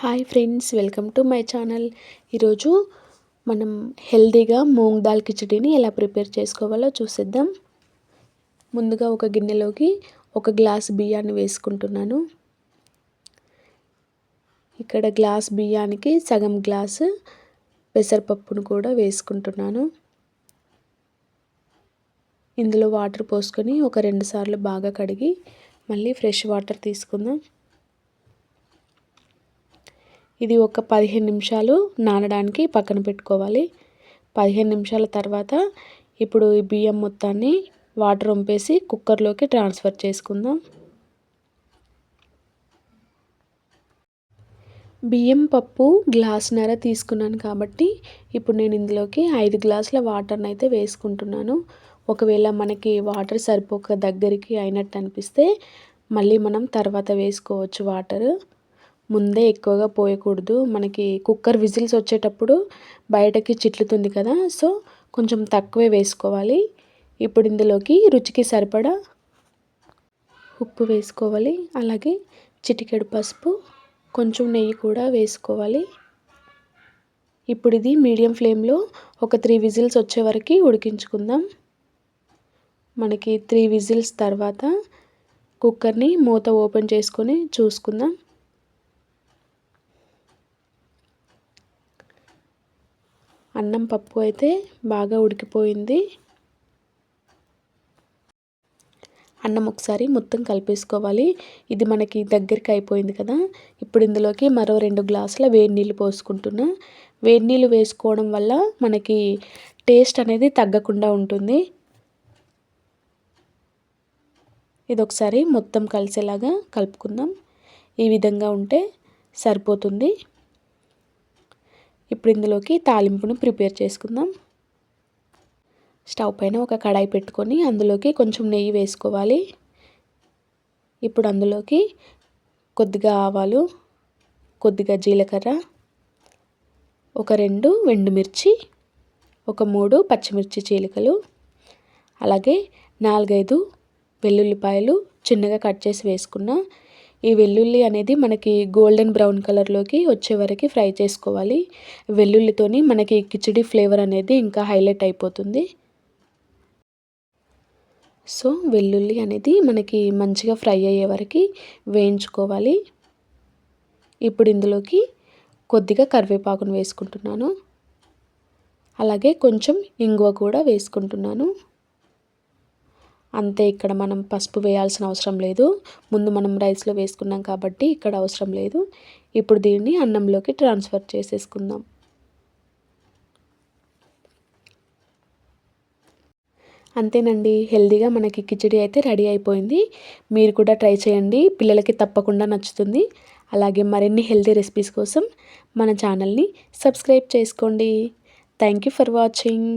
Hi friends welcome to my channel. ఈరోజు మనం హెల్తీగా మూంగ్ దాల్ కిచడీని ఎలా ప్రిపేర్ చేసుకోవాలో చూసేద్దాం. ముందుగా ఒక గిన్నెలోకి ఒక గ్లాస్ బియ్యాన్ని వేసుకుంటున్నాను. ఇక్కడ గ్లాస్ బియ్యానికి సగం గ్లాసు పెసరపప్పును కూడా వేసుకుంటున్నాను. ఇందులో వాటర్ పోసుకొని ఒక రెండు సార్లు బాగా కడిగి మళ్ళీ ఫ్రెష్ వాటర్ తీసుకుందాం. ఇది ఒక పదిహేను నిమిషాలు నానడానికి పక్కన పెట్టుకోవాలి. పదిహేను నిమిషాల తర్వాత ఇప్పుడు ఈ బియ్యం మొత్తాన్ని వాటర్ వంపేసి కుక్కర్లోకి ట్రాన్స్ఫర్ చేసుకుందాం. బియ్యం పప్పు గ్లాసున్నర తీసుకున్నాను కాబట్టి ఇప్పుడు నేను ఇందులోకి ఐదు గ్లాసుల వాటర్ని అయితే వేసుకుంటున్నాను. ఒకవేళ మనకి వాటర్ సరిపోక దగ్గరికి అయినట్టు అనిపిస్తే మళ్ళీ మనం తర్వాత వేసుకోవచ్చు వాటర్. ముందే ఎక్కువగా పోయకూడదు. మనకి కుక్కర్ విజిల్స్ వచ్చేటప్పుడు బయటకి చిట్లుతుంది కదా సో కొంచెం తక్కువే వేసుకోవాలి. ఇప్పుడు ఇందులోకి రుచికి సరిపడా ఉప్పు వేసుకోవాలి. అలాగే చిటికెడు పసుపు కొంచెం నెయ్యి కూడా వేసుకోవాలి. ఇప్పుడు ఇది మీడియం ఫ్లేమ్లో ఒక త్రీ విజిల్స్ వచ్చే వరకు ఉడికించుకుందాం. మనకి త్రీ విజిల్స్ తర్వాత కుక్కర్ని మూత ఓపెన్ చేసుకొని చూసుకుందాం. అన్నం పప్పు అయితే బాగా ఉడికిపోయింది. అన్నం ఒకసారి మొత్తం కలిపేసుకోవాలి. ఇది మనకి దగ్గరికి అయిపోయింది కదా. ఇప్పుడు ఇందులోకి మరో రెండు గ్లాసుల వేడి నీళ్ళు పోసుకుంటున్నా. వేడి నీళ్ళు వేసుకోవడం వల్ల మనకి టేస్ట్ అనేది తగ్గకుండా ఉంటుంది. ఇది ఒకసారి మొత్తం కలిసేలాగా కలుపుకుందాం. ఈ విధంగా ఉంటే సరిపోతుంది. ఇప్పుడు ఇందులోకి తాలింపును ప్రిపేర్ చేసుకుందాం. స్టవ్ పైన ఒక కడాయి పెట్టుకొని అందులోకి కొంచెం నెయ్యి వేసుకోవాలి. ఇప్పుడు అందులోకి కొద్దిగా ఆవాలు కొద్దిగా జీలకర్ర ఒక రెండు వెండుమిర్చి ఒక మూడు పచ్చిమిర్చి చీలికలు అలాగే నాలుగైదు వెల్లుల్లిపాయలు చిన్నగా కట్ చేసి వేసుకున్న ఈ వెల్లుల్లి అనేది మనకి గోల్డెన్ బ్రౌన్ కలర్లోకి వచ్చే వరకు ఫ్రై చేసుకోవాలి. వెల్లుల్లితోని మనకి కిచిడి ఫ్లేవర్ అనేది ఇంకా హైలైట్ అయిపోతుంది. సో వెల్లుల్లి అనేది మనకి మంచిగా ఫ్రై అయ్యే వరకు వేయించుకోవాలి. ఇప్పుడు ఇందులోకి కొద్దిగా కరివేపాకును వేసుకుంటున్నాను. అలాగే కొంచెం ఇంగువ కూడా వేసుకుంటున్నాను. అంతే ఇక్కడ మనం పసుపు వేయాల్సిన అవసరం లేదు. ముందు మనం రైస్లో వేసుకున్నాం కాబట్టి ఇక్కడ అవసరం లేదు. ఇప్పుడు దీన్ని అన్నంలోకి ట్రాన్స్ఫర్ చేసేసుకుందాం. అంతేనండి. హెల్దీగా మనకి కిచడీ అయితే రెడీ అయిపోయింది. మీరు కూడా ట్రై చేయండి. పిల్లలకి తప్పకుండా నచ్చుతుంది. అలాగే మరిన్ని హెల్దీ రెసిపీస్ కోసం మన ఛానల్ని సబ్స్క్రైబ్ చేసుకోండి. Thank you for watching